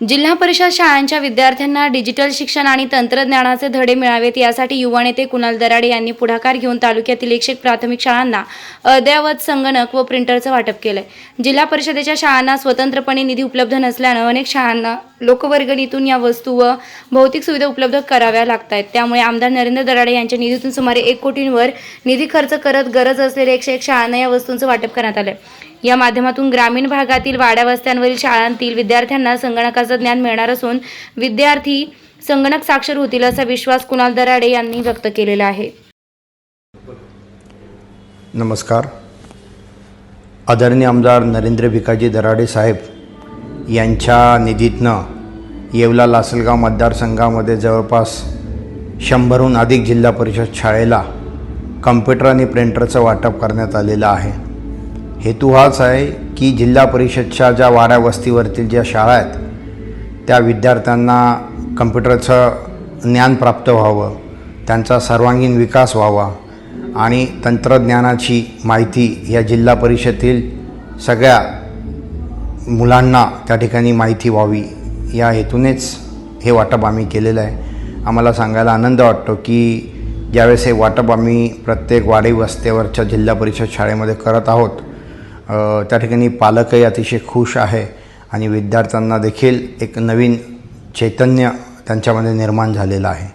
जिल्हा परिषद शाळांच्या विद्यार्थ्यांना डिजिटल शिक्षण आणि तंत्रज्ञानाचे धडे मिळावेत यासाठी युवा नेते कुणाल दराडे यांनी पुढाकार घेऊन तालुक्यातील एकशे एक प्राथमिक शाळांना अद्ययावत संगणक व प्रिंटरचं वाटप केलंय. जिल्हा परिषदेच्या शाळांना स्वतंत्रपणे निधी उपलब्ध नसल्यानं अनेक शाळांना लोकवर्गणीतून या वस्तू व भौतिक सुविधा उपलब्ध कराव्या लागत आहेत त्यामुळे आमदार नरेंद्र दराडे यांच्या निधीतून सुमारे एक कोटींवर निधी खर्च करत गरज असलेल्या एकशे एक शाळांना या वस्तूंचं वाटप करण्यात आलं या माध्यमातून ग्रामीण भागातील वाड्यावस्त्यांवरील शाळांतील विद्यार्थ्यांना संगणकाचं ज्ञान मिळणार असून विद्यार्थी संगणक साक्षर होतील असा विश्वास कुणाल दराडे यांनी व्यक्त केलेला आहे. नमस्कार. आदरणीय आमदार नरेंद्र भिकाजी दराडे साहेब यांच्या निधीतनं येवला लासलगाव मतदारसंघामध्ये जवळपास शंभरहून अधिक जिल्हा परिषद शाळेला कम्प्युटर आणि प्रिंटरचं वाटप करण्यात आलेलं आहे. हेतू हाच आहे की जिल्हा परिषदच्या ज्या वाड्या वस्तीवरतील ज्या शाळा आहेत त्या विद्यार्थ्यांना कम्प्युटरचं ज्ञान प्राप्त व्हावं त्यांचा सर्वांगीण विकास व्हावा आणि तंत्रज्ञानाची माहिती या जिल्हा परिषदेतील सगळ्या मुलांना त्या ठिकाणी माहिती व्हावी. या हेतूनेच हे वाटप आम्ही केलेलं आहे. आम्हाला सांगायला आनंद वाटतो की ज्यावेळेस हे वाटप आम्ही प्रत्येक वाडी वस्त्यावरच्या जिल्हा परिषद शाळेमध्ये करत आहोत त्या ठिकाणी पालकही अतिशय खुश आहे आणि विद्यार्थ्यांना देखील एक नवीन चैतन्य त्यांच्यामध्ये निर्माण झालेलं आहे.